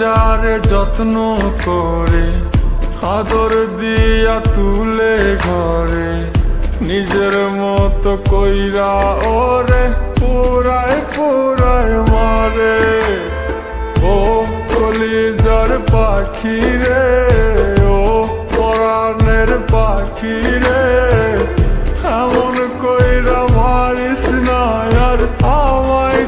যারে যত্ন করে, আদর দিয়া তুলে ঘরে। নিজের মতো কইরা ওরে, পুরায় পুরায় মারে। ও কলিজার পাখি রে, ও পরাণের পাখি রে। এমন কইরা মারিস না আর আমায়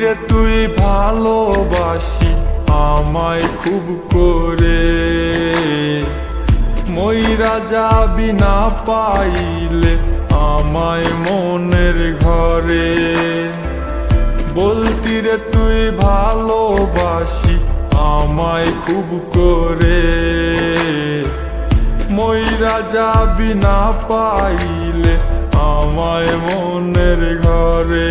রে, তুই ভালোবাসি আমায় খুব করে। ময়রা যাবি না পাইলে আমায় মনের ঘরে। বলতি রে, তুই ভালোবাসি আমায় খুব করে। ময়রা যাবি না পাইলে আমায় মনের ঘরে।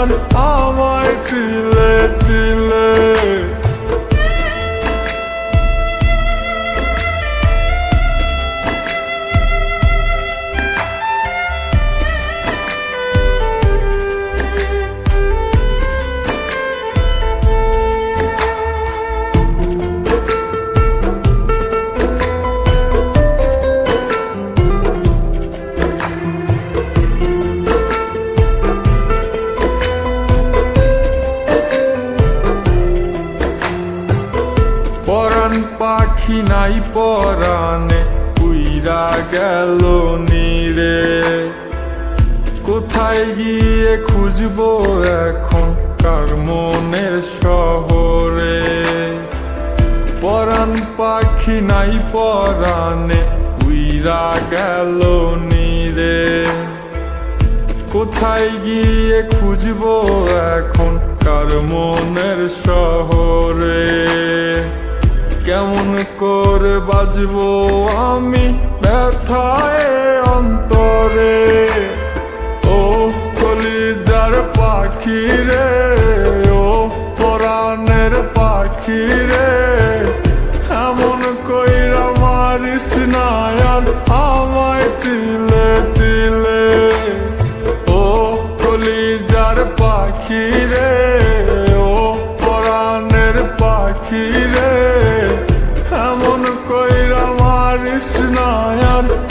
না আর আমায় পরাণ পাখি নাই পরাণে, উইরা গেল নীরে। কোথায় গিয়ে খুঁজবো এখন কার মনের শহরে? পরাণ পাখি নাই পরাণে, উইরা গেল নীরে। কোথায় গিয়ে খুঁজবো এখন কার মনের শহরে? কেমন করে বাজবো আমি ব্যথায় অন্তরে। ও কলিজার পাখি রে ও পরাণের পাখি রে এমন